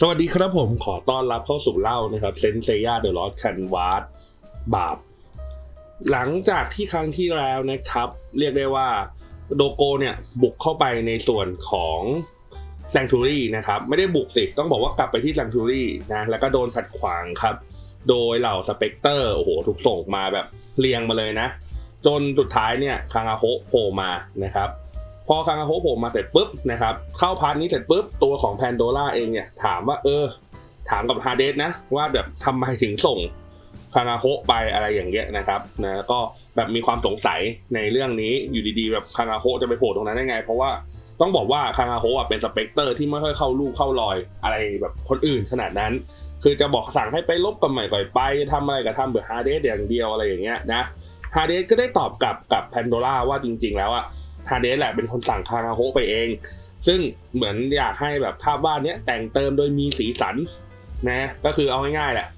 สวัสดีครับผมขอต้อนรับเข้าสู่เล่านะครับเซนเซียเดอะลอสแคนวาสบาปหลังจากที่ครั้งที่แล้วนะครับ เรียกได้ว่าโดโกเนี่ยบุกเข้าไปในส่วนของแซงทูรี่นะครับ ไม่ได้บุกสิต้องบอกว่ากลับไปที่แซงทูรี่นะแล้วก็โดนขัดขวางครับ โดยเหล่าสเปกเตอร์โอ้โหถูกส่งมาแบบเรียงมาเลยนะ จนสุดท้ายเนี่ยคางาโฮโผล่มานะครับ พอคางาโฮโผล่มาเสร็จปุ๊บนะครับเข้าพาร์ทนี้เสร็จปุ๊บตัวของแพนโดล่าเองเนี่ยถามว่าเออ ถามกับฮาเดสนะ ว่าแบบทำไมถึงส่งคางาโฮไปอะไรอย่างเงี้ยนะครับนะก็แบบมีความสงสัยในเรื่องนี้อยู่ดีๆ แบบคางาโฮจะไปโผล่ตรงนั้นได้ไง เพราะว่าต้องบอกว่าคางาโฮะอะเป็นสเปกเตอร์ที่ไม่ค่อยเข้าลูกเข้ารอยอะไรแบบคนอื่นขนาดนั้น คือจะบอกสั่งให้ไปลบกับใหม่ก่อยไปทำอะไรก็ทำเบื่อฮาเดสอย่างเดียวอะไรอย่างเงี้ยนะฮาเดสก็ได้ตอบกลับกับแพนโดล่าว่าจริง ๆ แล้วอะ ฮาเดสแหละเป็นคนสั่งคางาโฮไปเอง ซึ่งเหมือนอยากให้แบบภาพวาดเนี้ยแต่งเติมโดยมีสีสันนะก็คือเอาง่ายๆแหละ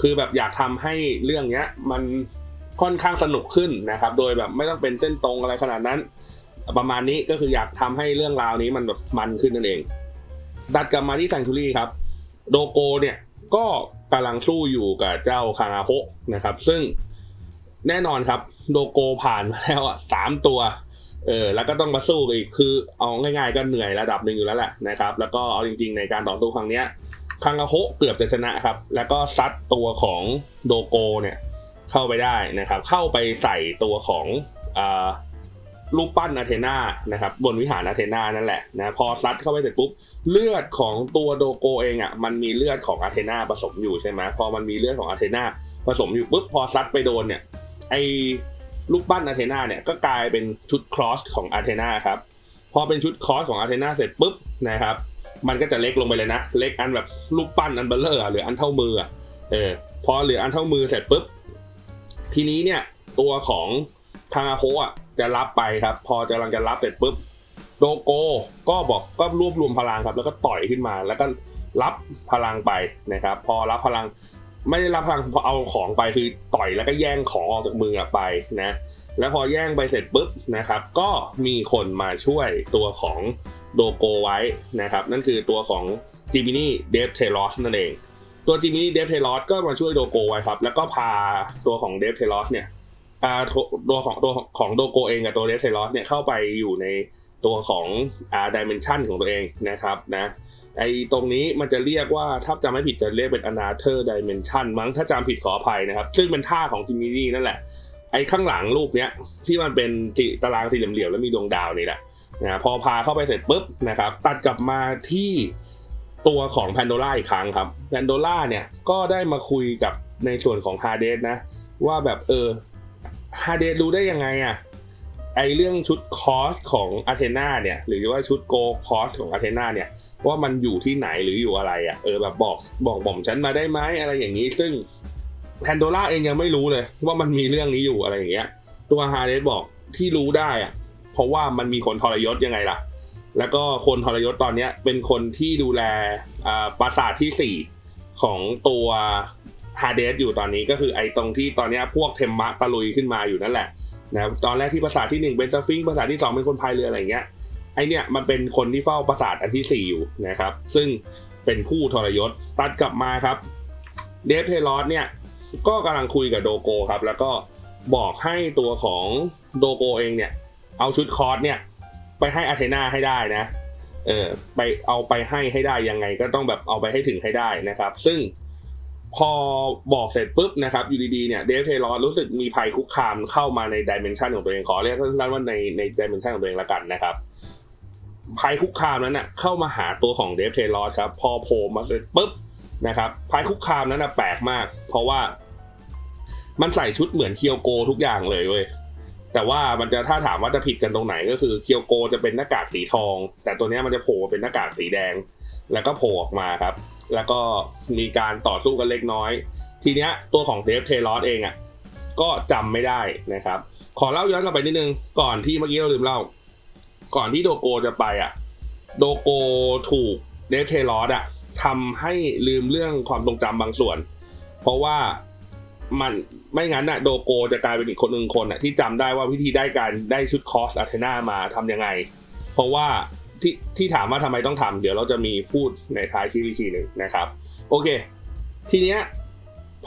คือแบบอยากทำให้เรื่องเนี้ยมันค่อนข้างสนุกขึ้นนะครับ โดยแบบไม่ต้องเป็นเส้นตรงอะไรขนาดนั้น ประมาณนี้ก็คืออยากทำให้เรื่องราวนี้มันแบบมันขึ้นนั่นเองดัดกลับมาที่แซงทูรี่ครับโดโกเนี่ยก็กำลังสู้อยู่กับเจ้าคางาโฮนะครับ ซึ่งแน่นอนครับ โดโกผ่านมาแล้วอะสามตัว เออแล้วก็ต้องมาสู้กันอีกคือเอาง่ายๆก็เหนื่อยระดับหนึ่งอยู่แล้วแหละนะครับ แล้วก็เอาจริง ๆ ในการต่อสู้ครั้งเนี้ยคังกาโฮเกือบจะชนะครับ แล้วก็ซัดตัวของโดโกเนี่ยเข้าไปได้นะครับ เข้าไปใส่ตัวของอลูกปั้นอาเทนานะครับบนวิหารอาเทนานั่นแหละนะพอซัดเข้าไปเสร็จปุ๊บเลือดของตัวโดโกเองอะมันมีเลือดของอาเทนาผสมอยู่ใช่ไหมพอมันมีเลือดของอาเทนาผสมอยู่ปุ๊บพอซัดไปโดนเนี่ยไอ ลูกปั้นอาเทนาเนี่ยก็กลายเป็นชุดครอสของอาเทนาครับพอเป็นชุดครอสของอาเทนาเสร็จปุ๊บนะครับ มันก็จะเล็กลงไปเลยนะ เล็กอันแบบลูกปั้นอันเบลเลอร์หรืออันเท่ามือเออพอเหลืออันเท่ามือเสร็จปุ๊บ ทีนี้เนี่ยตัวของทางอาโฮะจะรับไปครับ พอจะกำลังจะรับเสร็จปุ๊บโดโกก็บอกก็รวบรวมพลังครับ แล้วก็ต่อยขึ้นมา แล้วก็รับพลังไปนะครับ พอรับพลัง ไม่ได้รับพลังพอเอาของไปคือต่อยแล้วก็แย่งของออกจากมือไปนะแล้วพอแย่งไปเสร็จปุ๊บนะครับ ก็มีคนมาช่วยตัวของโดโกไว้นะครับ นั่นคือตัวของจิมินี่เดฟเทลอสนั่นเอง ตัวจิมินี่เดฟเทลอสก็มาช่วยโดโกไว้ครับ แล้วก็พาตัวของเดฟเทลอสเนี่ยอาตัวของตัวของโดโกเองกับตัวเดฟเทลอสเนี่ยเข้าไปอยู่ในตัวของอ่าดิเมนชันของตัวเองนะครับนะ ไอ้ตรงนี้มันจะเรียกว่าถ้าจำไม่ผิดจะเรียกเป็น another dimension มั้งถ้าจำผิดขออภัยนะครับ ซึ่งเป็นท่าของจิมมี่นี่นั่นแหละ ไอ้ข้างหลังรูปเนี้ยที่มันเป็นจิตารางสี่เหลี่ยมๆแล้วมีดวงดาวนี่แหละนะพอพาเข้าไปเสร็จปุ๊บนะครับตัดกลับมาที่ตัวของแพนโดล่าอีกครั้งครับแพนโดล่าเนี่ยก็ได้มาคุยกับในส่วนของฮาเดสนะ ว่าแบบเออฮาเดสรู้ได้ยังไงอะไอเรื่องชุดคอสของอาเทนาเนี่ยหรือว่าชุดโกคอสของอาเทนาเนี่ย ว่ามันอยู่ที่ไหนหรืออยู่อะไรอะ่ะเออแบบบอกบอกบ่อมฉันมาได้ไหมอะไรอย่างนี้ ซึ่งแพนโดล่าเองยังไม่รู้เลย ว่ามันมีเรื่องนี้อยู่อะไรอย่างเงี้ย ตัวฮาร์เดสบอกที่รู้ได้อะ่ะเพราะว่ามันมีคนทรยศยังไงล่ะ แล้วก็คนทรยศตอนเนี้ยเป็นคนที่ดูแลอ่าปราสาทที่สี่ของตัวฮาร์เดสอยู่ตอนนี้ก็คือไอ้ตรงที่ตอนเนี้ยพวกเทมมะตะลุยขึ้นมาอยู่นั่นแหละนะตอนแรกที่ปราสาทที่หนึ่งเป็นสฟิงค์ปราสาทที่สองเป็นคนพายเรืออะไรอย่างเงี้ย ไอเนี่ยมันเป็นคนที่เฝ้าปราสาทอันที่ 4 อยู่นะครับ ซึ่งเป็นผู้ทรยศตัดกลับมาครับ เดฟเทลอสเนี่ยก็กำลังคุยกับโดโกครับ แล้วก็บอกให้ตัวของโดโกเองเนี่ย เอาชุดคอร์สเนี่ย ไปให้อาเทนาให้ได้นะเออไปเอาไปให้ให้ได้ยังไงก็ต้องแบบเอาไปให้ถึงให้ได้นะครับ ซึ่งพอบอกเสร็จปุ๊บนะครับอยู่ดีๆเนี่ยเดฟเทลอสรู้สึกมีภัยคุกคามเข้ามาในดิเมนชันของตัวเองขอเรียกสั้นๆว่าในในดิเมนชันของตัวเองละกันนะครับ ภัยคุกคามนั้นน่ะเข้ามาหาตัวของเดฟเทลอสครับ พอโผล่มาเสร็จปุ๊บนะครับภัยคุกคามนั้นน่ะแปลกมาก เพราะว่า มันใส่ชุดเหมือนเคียวโกทุกอย่างเลยเว้ยแต่ว่ามันจะถ้าถามว่าจะผิดกันตรงไหนก็คือเคียวโกจะเป็นหน้ากากสีทอง แต่ตัวนี้มันจะโผล่เป็นหน้ากากสีแดง แล้วก็โผล่ออกมาครับ แล้วก็มีการต่อสู้กันเล็กน้อย ทีเนี้ยตัวของเดฟเทลอสเองอะก็จำไม่ได้นะครับ ขอเล่าย้อนกลับไปนิดนึงก่อนที่เมื่อกี้เราลืมเล่า ก่อนที่โดโกจะไปอะ โดโกถูกเดฟเทลอสอะทำให้ลืมเรื่องความทรงจำบางส่วน เพราะว่ามันไม่งั้นอะโดโกจะกลายเป็นอีกคนหนึ่งคนอะที่จำได้ว่าวิธีได้การได้ชุดคอสอาเทนามาทำยังไง เพราะว่าที่ที่ถามว่าทำไมต้องทำเดี๋ยวเราจะมีพูดในท้ายคลิปอีกทีหนึ่งนะครับ โอเค ทีเนี้ย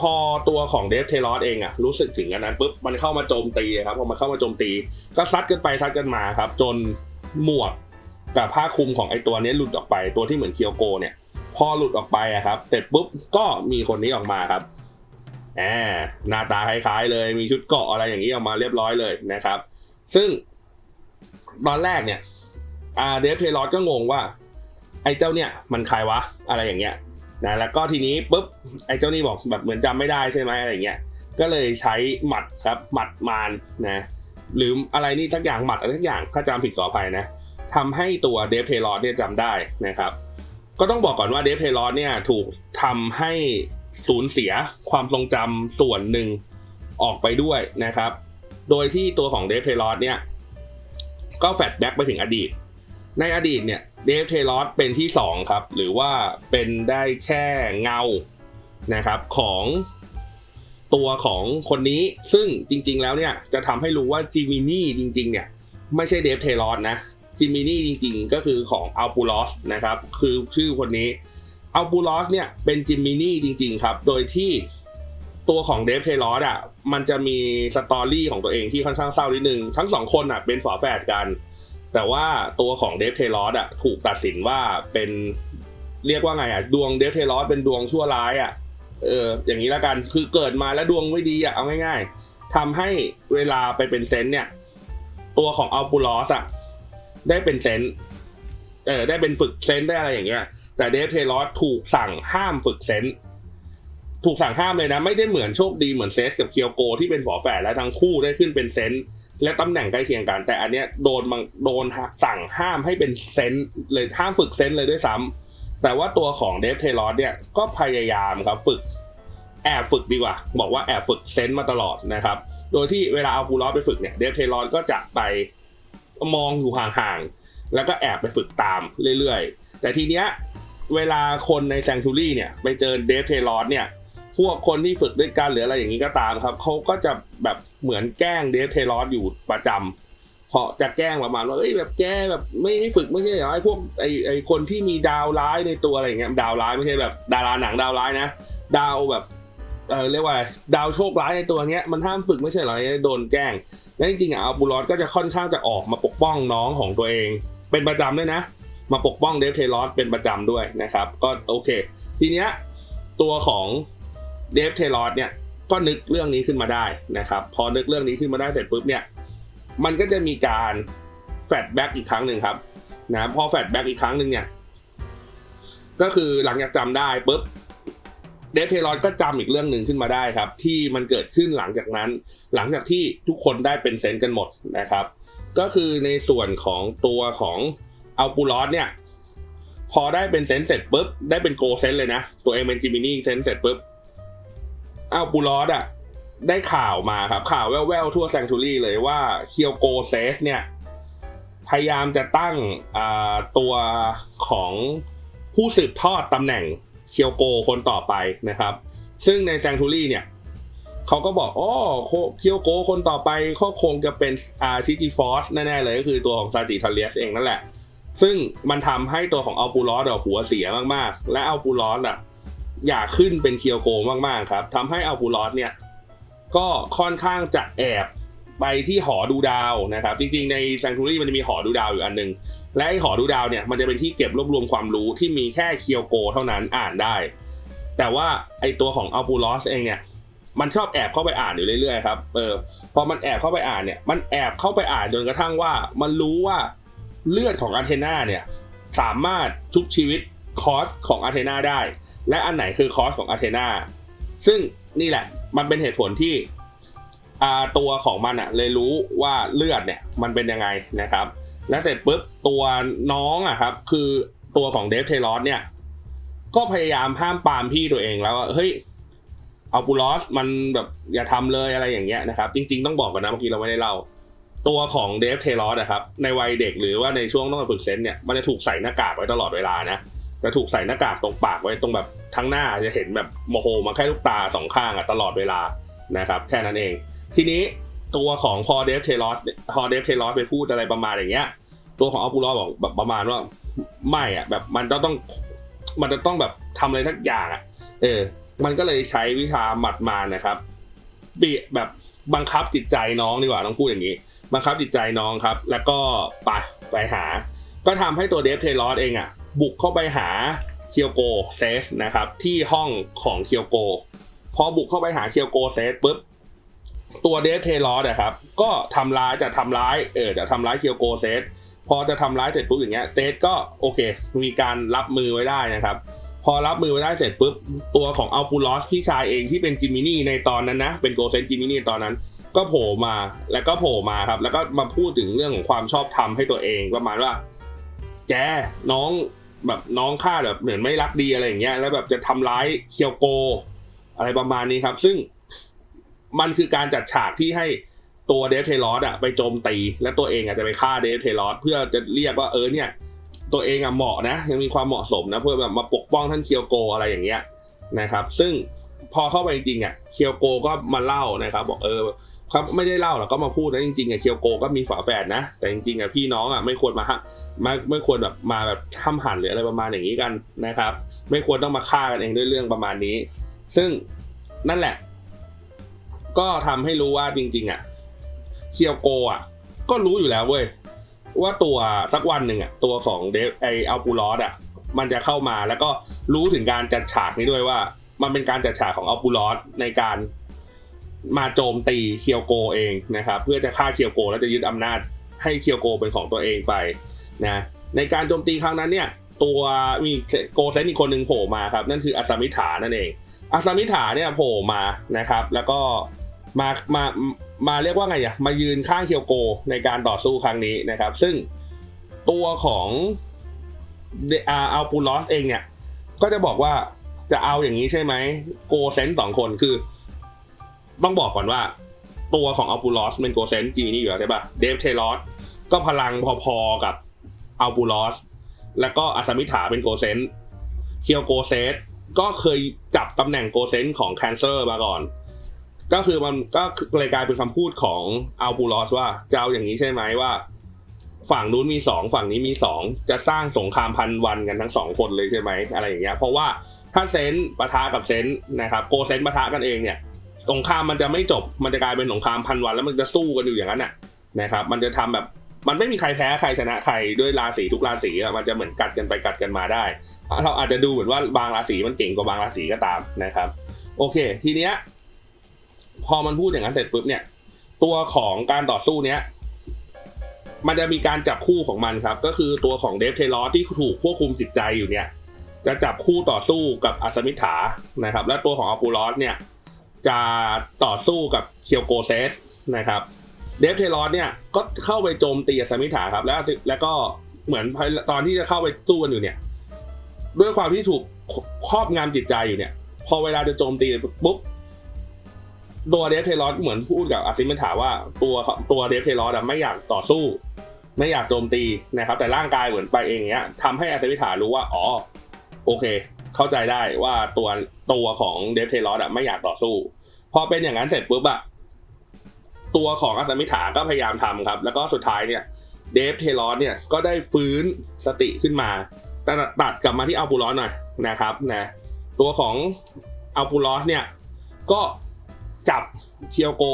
พอตัวของเดฟเทลอสเองอะรู้สึกถึงอันนั้นปุ๊บมันเข้ามาโจมตีครับพอมันเข้ามาโจมตี ก็ซัดกันไปซัดกันมาครับ จน หมวกกับผ้าคลุมของไอตัวนี้หลุดออกไปตัวที่เหมือนเคียวโกเนี่ย พอหลุดออกไปอะครับเสร็จปุ๊บก็มีคนนี้ออกมาครับแหมหน้าตาคล้ายๆเลยมีชุดเกาะอะไรอย่างนี้ออกมาเรียบร้อยเลยนะครับ ซึ่งตอนแรกเนี่ยอาเดฟเทลอสก็งงว่า ไอ้เจ้าเนี่ยมันใครวะอะไรอย่างเงี้ยนะแล้วก็ทีนี้ปุ๊บไอ้เจ้านี่บอกแบบเหมือนจำไม่ได้ใช่ไหมอะไรเงี้ยก็เลยใช้หมัดครับหมัดมารนะ หรืออะไรนี่สักอย่างหมัดอะไรสักอย่างถ้าจำผิดขออภัยนะทำให้ตัวเดฟเทลอสเนี่ยจำได้นะครับ ก็ต้องบอกก่อนว่าเดฟเทลอสเนี่ยถูกทำให้สูญเสียความทรงจำส่วนหนึ่งออกไปด้วยนะครับ โดยที่ตัวของเดฟเทลอสเนี่ยก็แฟลชแบ็กไปถึงอดีต ในอดีตเนี่ยเดฟเทลอสเป็นที่สองครับ หรือว่าเป็นได้แค่เงานะครับของ ตัวของคนนี้ซึ่งจริง ๆ แล้วเนี่ยจะทำให้รู้ว่าจิมินี่จริง ๆ เนี่ย ไม่ใช่เดฟเทลอสนะจิมินี่จริง ๆ ก็คือของอัลปูลอสนะครับคือชื่อคนนี้อัลปูลอสเนี่ยเป็นจิมินี่จริง ๆ ครับ โดยที่ตัวของเดฟเทลอสอะมันจะมีสตอรี่ของตัวเองที่ค่อนข้างเศร้านิดนึง ทั้งสองคนอะเป็นฝาแฝดกัน แต่ว่าตัวของเดฟเทลอสอะถูกตัดสินว่าเป็นเรียกว่าไงอะดวงเดฟเทลอสเป็นดวงชั่วร้ายอะ เอออย่างนี้แล้วกันคือเกิดมาแล้วดวงไม่ดีอะเอาง่าย ๆทำให้เวลาไปเป็นเซนต์เนี่ย ตัวของอัลปูลอสอะได้เป็นเซนต์เออได้เป็นฝึกเซนต์ได้อะไรอย่างเงี้ย แต่เดฟเทลอสถูกสั่งห้ามฝึกเซนต์ถูกสั่งห้ามเลยนะ ไม่ได้เหมือนโชคดีเหมือนเซสกับเคียวโก ที่เป็นฝอแฝดและทั้งคู่ได้ขึ้นเป็นเซนต์และตำแหน่งใกล้เคียงกัน แต่อันเนี้ยโดนบังโดนสั่งห้ามให้เป็นเซนต์เลยห้ามฝึกเซนต์เลยด้วยซ้ำ แต่ว่าตัวของเดฟเทลอสเนี่ยก็พยายามครับฝึกแอบฝึกดีกว่า บอกว่าแอบฝึกเซนต์มาตลอดนะครับ โดยที่เวลาเอาปูลอสไปฝึกเนี่ยเดฟเทลอสก็จะไปมองอยู่ห่างๆ แล้วก็แอบไปฝึกตามเรื่อยๆ แต่ทีเนี้ยเวลาคนในแซงทูรี่เนี่ยไปเจอเดฟเทลอสเนี่ยพวกคนที่ฝึกด้วยกันหรืออะไรอย่างนี้ก็ตามครับเขาก็จะแบบเหมือนแกล้งเดฟเทลอสอยู่ประจำ เพราะจะแกล้งประมาณว่าเอ้ยแบบแกแบบไม่ให้ฝึกไม่ใช่เหรอไอ้พวกไอ้ไอ้คนที่มีดาวร้ายในตัวอะไรอย่างเงี้ยดาวร้ายไม่ใช่แบบ ดาราหนังดาวร้ายนะ ดาวแบบเออเรียกว่า ดาวโชคร้ายในตัวเนี้ยมันห้ามฝึกไม่ใช่เหรอโดนแกล้งแล้วจริงๆอะอัลบูลอสก็จะค่อนข้างจะออกมาปกป้องน้องของตัวเอง เป็นประจำด้วยนะ มาปกป้องเดฟเทลอสเป็นประจำด้วยนะครับ ก็โอเค ทีเนี้ยตัวของเดฟเทลอสเนี่ยก็นึกเรื่องนี้ขึ้นมาได้นะครับ พอนึกเรื่องนี้ขึ้นมาได้เสร็จปุ๊บเนี่ย มันก็จะมีการแฟลชแบ็กอีกครั้งหนึ่งครับนะพอแฟลชแบ็กอีกครั้งหนึ่งเนี่ยก็คือหลังจากจำได้ปุ๊บเดฟเทลอสก็จำอีกเรื่องหนึ่งขึ้นมาได้ครับ ที่มันเกิดขึ้นหลังจากนั้น หลังจากที่ทุกคนได้เป็นเซนต์กันหมดนะครับ ก็คือในส่วนของตัวของอัลปูลอสเนี่ย พอได้เป็นเซนต์เสร็จปุ๊บได้เป็นโกเซนต์เลยนะ ตัวเองเป็นจิมินี่เซนต์เสร็จปุ๊บอัลปูลอสอะ ได้ข่าวมาครับ ข่าวแว่วๆทั่วแซงทูรี่เลยว่าเคียวโกเซสเนี่ย พยายามจะตั้งตัวของผู้สืบทอดตำแหน่งเคียวโกคนต่อไปนะครับ ซึ่งในแซงทูรี่เนี่ยเขาก็บอกอ๋อเคียวโกคนต่อไปก็คงจะเป็นอาชิจิฟอสแน่ๆเลยก็คือตัวของซาจิทาเลียสเองนั่นแหละ ซึ่งมันทำให้ตัวของอัลปูลอสหัวเสียมากๆ และอัลปูลอสอะอยากขึ้นเป็นเคียวโกมากๆครับทำให้อัลปูลอสเนี่ย ก็ค่อนข้างจะแอบไปที่หอดูดาวนะครับ จริงๆ ในแซงทูรี่มันจะมีหอดูดาวอยู่อันนึง และไอหอดูดาวเนี่ยมันจะเป็นที่เก็บรวบรวมความรู้ที่มีแค่เคียวโกเท่านั้นอ่านได้ แต่ว่าไอตัวของอัลปูลอสเองเนี่ยมันชอบแอบเข้าไปอ่านอยู่เรื่อยๆครับเออพอมันแอบเข้าไปอ่านเนี่ยมันแอบเข้าไปอ่านจนกระทั่งว่า มันรู้ว่าเลือดของอาเทนาเนี่ยสามารถชุบชีวิตคอสของอาเทนาได้ และอันไหนคือคอสของอาเทนาซึ่งนี่แหละ มันเป็นเหตุผลที่ตัวของมันอะเลยรู้ว่าเลือดเนี่ยมันเป็นยังไงนะครับ และเสร็จปุ๊บตัวน้องอะครับ คือตัวของเดฟเทลอสเนี่ย ก็พยายามห้ามปามพี่ตัวเองแล้วว่าเฮ้ยเอาปูลอสมันแบบอย่าทำเลยอะไรอย่างเงี้ยนะครับ จริง ๆต้องบอกก่อนนะเมื่อกี้เราไม่ได้เล่าตัวของเดฟเทลอสนะครับในวัยเด็กหรือว่าในช่วงต้องฝึกเซนเนี่ยมันจะถูกใส่หน้ากากไว้ตลอดเวลานะ จะถูกใส่หน้ากากตรงปากไว้ตรงแบบทั้งหน้าจะเห็นแบบโมโหมาแค่ลูกตาสองข้างอะตลอดเวลานะครับแค่นั้นเอง ทีนี้ตัวของพอเดฟเทลอสพอเดฟเทลอสไปพูดอะไรประมาณอย่างเงี้ย ตัวของอัลปูลอบอกแบบประมาณว่าไม่อะแบบมันต้องต้องมันจะต้องแบบทำอะไรสักอย่างอะเออ มันก็เลยใช้วิชาหมัดมานะครับบีแบบบังคับจิตใจน้องดีกว่าต้องพูดอย่างนี้ บังคับจิตใจน้องครับ แล้วก็ไปไปหา ก็ทำให้ตัวเดฟเทลอสเองอะ บุกเข้าไปหาเคียวโกเซสนะครับที่ห้องของเคียวโก พอบุกเข้าไปหาเคียวโกเซสปุ๊บตัวเดฟเทลอสนะครับก็ทำร้ายจะทำร้ายเออจะทำร้ายเคียวโกเซสพอจะทำร้ายเสร็จปุ๊บอย่างเงี้ยเซสก็โอเค มีการรับมือไว้ได้นะครับพอรับมือไว้ได้เสร็จปุ๊บตัวของอัลปูลอสพี่ชายเองที่เป็นจิมินี่ในตอนนั้นนะเป็นโกเซนจิมินี่ตอนนั้น ก็โผล่มาแล้วก็โผล่มาครับแล้วก็มาพูดถึงเรื่องของความชอบธรรมให้ตัวเองประมาณว่าแกน้อง แบบน้องข้าแบบเหมือนไม่รักดีอะไรอย่างเงี้ยแล้วแบบจะทำร้ายเคียวโก อะไรประมาณนี้ครับ ซึ่งมันคือการจัดฉากที่ให้ตัวเดฟเทลอสอะไปโจมตี และตัวเองอะจะไปฆ่าเดฟเทลอสเพื่อจะเรียกว่าเออเนี่ย ตัวเองอะเหมาะนะ ยังมีความเหมาะสมนะ เพื่อแบบมาปกป้องท่านเคียวโกอะไรอย่างเงี้ยนะครับ ซึ่งพอเข้าไปจริงๆอะเคียวโกก็มาเล่านะครับ บอกเออ ครับไม่ได้เล่าหรอกก็มาพูดนะจริงๆอะเคียวโกก็มีฝาแฝดนะ แต่จริงๆอะพี่น้องอะไม่ควรมาฮะไม่ไม่ควรแบบมาแบบห้ามหันหรืออะไรประมาณอย่างนี้กันนะครับ ไม่ควรต้องมาฆ่ากันเองด้วยเรื่องประมาณนี้ ซึ่งนั่นแหละ ก็ทำให้รู้ว่าจริง ๆ อะเคียวโกอะก็รู้อยู่แล้วเว้ยว่าตัวสักวันหนึ่งอะตัวของเดฟไออัลปูลอสอะ มันจะเข้ามาแล้วก็รู้ถึงการจัดฉากนี้ด้วยว่า มันเป็นการจัดฉากของอัลปูลอสในการ มาโจมตีเคียวโกเองนะครับเพื่อจะฆ่าเคียวโกแล้วจะยึดอำนาจให้เคียวโกเป็นของตัวเองไปนะในการโจมตีครั้งนั้นเนี่ยตัวมีโกเซนอีกคนหนึ่งโผล่มาครับนั่นคืออาซามิถานั่นเองอาซามิถาเนี่ยโผล่มานะครับ แล้วก็มามามาเรียกว่าไงอะมายืนข้างเคียวโกในการต่อสู้ครั้งนี้นะครับ ซึ่งตัวของอาอัลปูลอสเองเนี่ยก็จะบอกว่าจะเอาอย่างนี้ใช่ไหมโกเซนสองคนคือ ต้องบอกก่อนว่า ตัวของอัลปูลอสเป็นโกเซนจีนี่อยู่แล้วใช่ปะเดฟเทลอสก็พลังพอๆกับอัลปูลอสแล้วก็อาซามิถาเป็นโกเซนเคียวโกเซสก็เคยจับตำแหน่งโกเซนของแคนเซอร์มาก่อน ก็คือมันก็เลยกลายเป็นคำพูดของอัลปูลอสว่าจะเอาอย่างนี้ใช่ไหมว่า ฝั่งนู้นมีสองฝั่งนี้มีสองจะสร้างสงครามพันวันกันทั้งสองคนเลยใช่ไหมอะไรอย่างเงี้ยเพราะว่าถ้าเซนปะทะกับเซนนะครับโกเซนปะทะกันเองเนี่ย สงครามมันจะไม่จบมันจะกลายเป็นสงครามพันวันแล้วมันจะสู้กันอยู่อย่างนั้นน่ะนะครับ มันจะทำแบบมันไม่มีใครแพ้ใครชนะใครด้วยราศีทุกราศีอะมันจะเหมือนกัดกันไปกัดกันมาได้ เราอาจจะดูเหมือนว่าบางราศีมันเก่งกว่าบางราศีก็ตามนะครับ โอเค ทีเนี้ยพอมันพูดอย่างนั้นเสร็จปุ๊บเนี่ย ตัวของการต่อสู้เนี้ยมันจะมีการจับคู่ของมันครับ ก็คือตัวของเดฟเทลอสที่ถูกควบคุมจิตใจอยู่เนี่ย จะจับคู่ต่อสู้กับอัศมิถานะครับ และตัวของอัปูลอสเนี่ย จะต่อสู้กับเคียวโกเซสนะครับเดฟเทลอสเนี่ยก็เข้าไปโจมตีอัศมิถาครับ แล้วแล้วก็เหมือนตอนที่จะเข้าไปสู้กันอยู่เนี่ย ด้วยความที่ถูกครอบงำจิตใจอยู่เนี่ย พอเวลาจะโจมตีปุ๊บตัวเดฟเทลอสเหมือนพูดกับอาซิมิถาว่าตัวตัวเดฟเทลอสไม่อยากต่อสู้ ไม่อยากโจมตีนะครับ แต่ร่างกายเหมือนไปเองเงี้ยทำให้อาซิมิถารู้ว่าอ๋อโอเค เข้าใจได้ว่าตัวตัวของเดฟเทลอสไม่อยากต่อสู้ พอเป็นอย่างนั้นเสร็จปุ๊บอะตัวของอาซามิถาก็พยายามทำครับ แล้วก็สุดท้ายเนี่ยเดฟเทลอสเนี่ยก็ได้ฟื้นสติขึ้นมาตัดตัดกลับมาที่อัลปูลอสหน่อยนะครับนะตัวของอัลปูลอสเนี่ยก็จับเคียวโก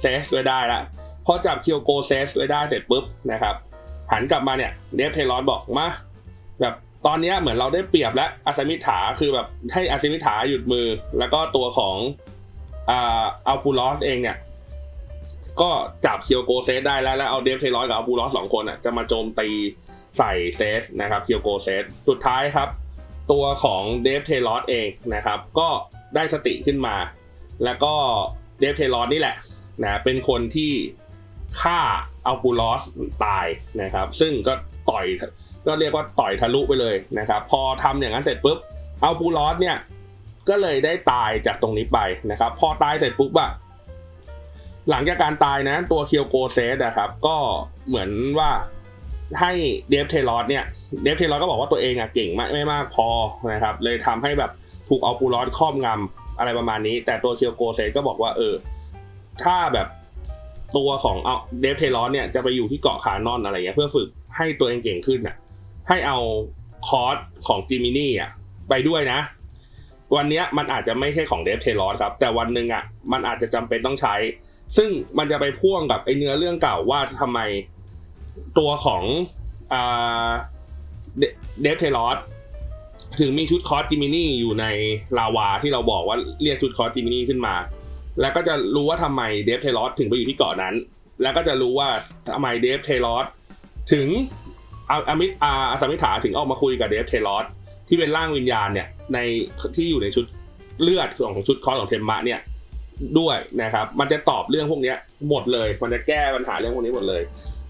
เซสไว้ได้ละพอจับเคียวโกเซสไว้ได้เสร็จปุ๊บนะครับหันกลับมาเนี่ยเดฟเทลอสบอกมาแบบตอนนี้เหมือนเราได้เปรียบแล้วอาซามิถาคือแบบให้อาซามิถาหยุดมือ แล้วก็ตัวของ อัลปูลอสเองเนี่ย ก็จับเคียวโกเซสได้แล้วแล้วเอาเดฟเทลอสกับอัลปูลอสสองคนอะจะมาโจมตีใส่เซสนะครับเคียวโกเซสสุดท้ายครับ ตัวของเดฟเทลอสเองนะครับ ก็ได้สติขึ้นมา แล้วก็เดฟเทลอสนี่แหละนะเป็นคนที่ฆ่าอัลปูลอสตายนะครับ ซึ่งก็ต่อยก็เรียกว่าต่อยทะลุไปเลยนะครับ พอทำอย่างนั้นเสร็จปุ๊บอัลปูลอสเนี่ย ก็เลยได้ตายจากตรงนี้ไปนะครับ พอตายเสร็จปุ๊บอะหลังจากการตายนะ ตัวเคียวโกเซสนะครับ ก็เหมือนว่าให้เดฟเทลอสเนี่ยเดฟเทลอสก็บอกว่าตัวเองอะเก่งไม่ไม่มากพอนะครับ เลยทำให้แบบถูกอัลปูลอสครอบงำอะไรประมาณนี้ แต่ตัวเคียวโกเซสก็บอกว่า เออ ถ้าแบบตัวของเอาเดฟเทลอสเนี่ยจะไปอยู่ที่เกาะคานอนอะไรเงี้ยเพื่อฝึกให้ตัวเองเก่งขึ้นอะให้เอาคอร์สของจิมินี่อะไปด้วยนะ วันนี้มันอาจจะไม่ใช่ของเดฟเทลอสครับ แต่วันหนึ่งอะมันอาจจะจำเป็นต้องใช้ ซึ่งมันจะไปพ่วงกับไอเนื้อเรื่องเก่าว่าทำไมตัวของเดฟเทลอสถึงมีชุดคอสจิมินี่อยู่ในลาวาที่เราบอกว่าเรียกชุดคอสจิมินี่ขึ้นมา แล้วก็จะรู้ว่าทำไมเดฟเทลอสถึงไปอยู่ที่เกาะนั้น แล้วก็จะรู้ว่าทำไมเดฟเทลอสถึงอาอมิอาอาสมิถาถึงออกมาคุยกับเดฟเทลอสที่เป็นร่างวิญญาณเนี่ย ในที่อยู่ในชุดเลือดของชุดคอร์สของเทมมะเนี่ยด้วยนะครับ มันจะตอบเรื่องพวกนี้หมดเลย มันจะแก้ปัญหาเรื่องพวกนี้หมดเลย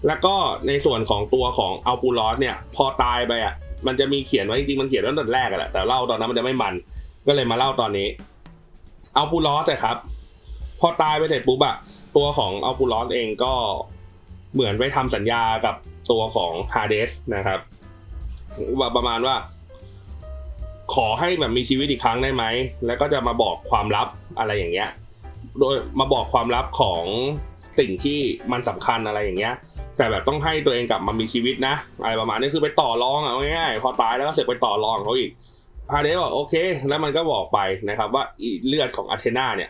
แล้วก็ในส่วนของตัวของอัลปูลอสเนี่ย พอตายไปอะ มันจะมีเขียนไว้จริงๆ มันเขียนตั้งแต่แรกแหละ แต่เล่าตอนนั้นมันจะไม่มัน ก็เลยมาเล่าตอนนี้ อัลปูลอสเลยครับ พอตายไปเสร็จปุ๊บอะตัวของอัลปูลอสเองก็เหมือนไปทำสัญญากับตัวของฮาเดสนะครับ ประมาณว่า ขอให้แบบมีชีวิตอีกครั้งได้ไหม แล้วก็จะมาบอกความลับอะไรอย่างเงี้ย โดยมาบอกความลับของสิ่งที่มันสำคัญอะไรอย่างเงี้ย แต่แบบต้องให้ตัวเองกลับมามีชีวิตนะ อะไรประมาณนี้คือไปต่อรองอะเอาง่ายๆพอตายแล้วก็เสือกไปต่อรองเขาอีกฮาเดสบอกโอเค แล้วมันก็บอกไปนะครับ ว่าเลือดของอาเทนาเนี่ย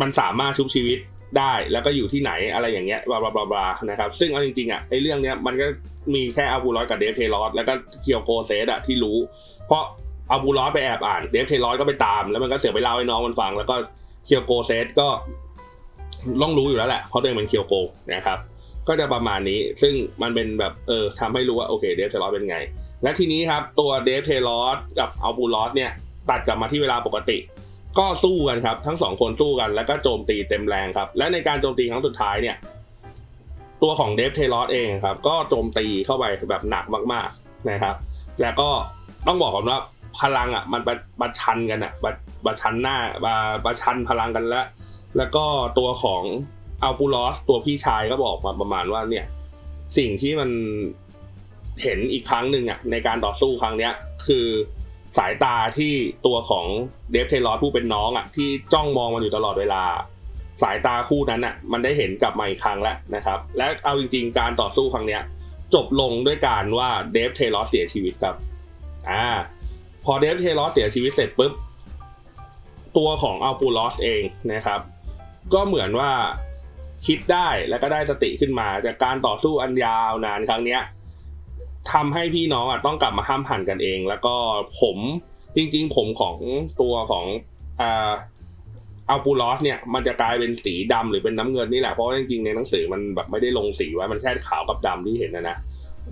มันสามารถชุบชีวิตได้แล้วก็อยู่ที่ไหนอะไรอย่างเงี้ยบลาบลาบลาบลานะครับ ซึ่งเอาจริงๆอะไอ้เรื่องเนี้ยมันก็มีแค่อาบูลอสกับเดฟเทลอสแล้วก็เคียวโกเซสอะที่รู้ เพราะ เอาบูลอสไปแอบอ่านเดฟเทลอสก็ไปตาม แล้วมันก็เสือกไปเล่าให้น้องมันฟัง แล้วก็เคียวโกเซสก็ต้องรู้อยู่แล้วแหละเพราะตัวเองเป็นเคียวโกนะครับ ก็จะประมาณนี้ซึ่งมันเป็นแบบเออทำให้รู้ว่าโอเคเดฟเทลอสเป็นไง และทีนี้ครับตัวเดฟเทลอสกับเอัลบูลอสเนี่ยตัดกลับมาที่เวลาปกติ ก็สู้กันครับ ทั้งสองคนสู้กันแล้วก็โจมตีเต็มแรงครับ และในการโจมตีครั้งสุดท้ายเนี่ย ตัวของเดฟเทลอสเองครับ ก็โจมตีเข้าไปแบบหนักมากๆนะครับ แล้วก็ต้องบอกก่อนว่า พลังอะมันประประชันกันอะประประชันหน้าประประชันพลังกันแล้ว แล้วก็ตัวของอัลปูลอสตัวพี่ชายก็บอกมาประมาณว่าเนี่ย สิ่งที่มันเห็นอีกครั้งหนึ่งอะในการต่อสู้ครั้งเนี้ย คือสายตาที่ตัวของเดฟเทลอสผู้เป็นน้องอะที่จ้องมองมันอยู่ตลอดเวลา สายตาคู่นั้นอะ มันได้เห็นกลับมาอีกครั้งแล้วนะครับ และเอาจริง ๆ การต่อสู้ครั้งเนี้ย จบลงด้วยการว่าเดฟเทลอสเสียชีวิตครับ อ่า พอเดฟเทลอสเสียชีวิตเสร็จปุ๊บ ตัวของอัลปูลอสเองนะครับ ก็เหมือนว่าคิดได้แล้วก็ได้สติขึ้นมาจากการต่อสู้อันยาวนานครั้งเนี้ยทำให้พี่น้องอะต้องกลับมาห้ามหันกันเอง แล้วก็ผมจริง ๆ ผมของตัวของอ่าอัลปูลอสเนี่ยมันจะกลายเป็นสีดำหรือเป็นน้ำเงินนี่แหละเพราะว่าจริงๆในหนังสือมันแบบไม่ได้ลงสีไว้มันแค่ขาวกับดำที่เห็นนะนะ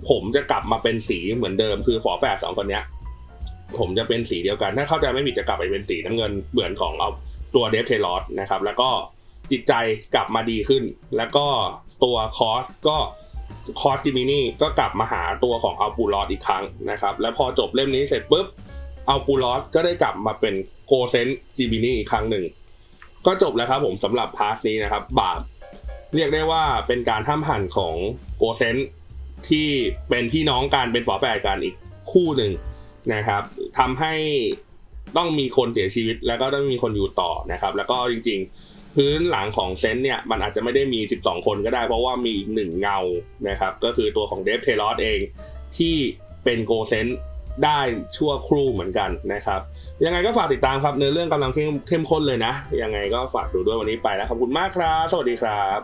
ผมจะกลับมาเป็นสีเหมือนเดิมคือฝอแฝดสองคนเนี้ย ผมจะเป็นสีเดียวกัน ถ้าเข้าใจไม่ผิดจะกลับไปเป็นสีน้ำเงินเหมือนของเอาตัวเดฟเทลอสนะครับ แล้วก็จิตใจกลับมาดีขึ้น แล้วก็ตัวคอสก็คอสจิมินี่ก็กลับมาหาตัวของเอัลปูลอสอีกครั้งนะครับ แล้วพอจบเล่มนี้เสร็จปุ๊บเอัลปูลอสก็ได้กลับมาเป็นโกเซนจิมินี่อีกครั้งหนึ่ง ก็จบแล้วครับผมสำหรับพาร์ทนี้นะครับ บาปเรียกได้ว่าเป็นการห้ามหันของโกเซนที่เป็นพี่น้องกันเป็นฝาแฝดกันอีกคู่หนึ่งนะครับ ทำให้ต้องมีคนเสียชีวิต แล้วก็ต้องมีคนอยู่ต่อนะครับ แล้วก็จริง ๆ พื้นหลังของเซนต์เนี่ยมันอาจจะไม่ได้มี 12 คนก็ได้ เพราะว่ามีอีกหนึ่งเงานะครับ ก็คือตัวของเดฟเทลอสเองที่เป็นโกเซนต์ได้ชั่วครู่เหมือนกันนะครับ ยังไงก็ฝากติดตามครับเนื้อเรื่องกำลังเข้มเข้มข้นเลยนะ ยังไงก็ฝากดูด้วยวันนี้ไปแล้วขอบคุณมากครับ สวัสดีครับ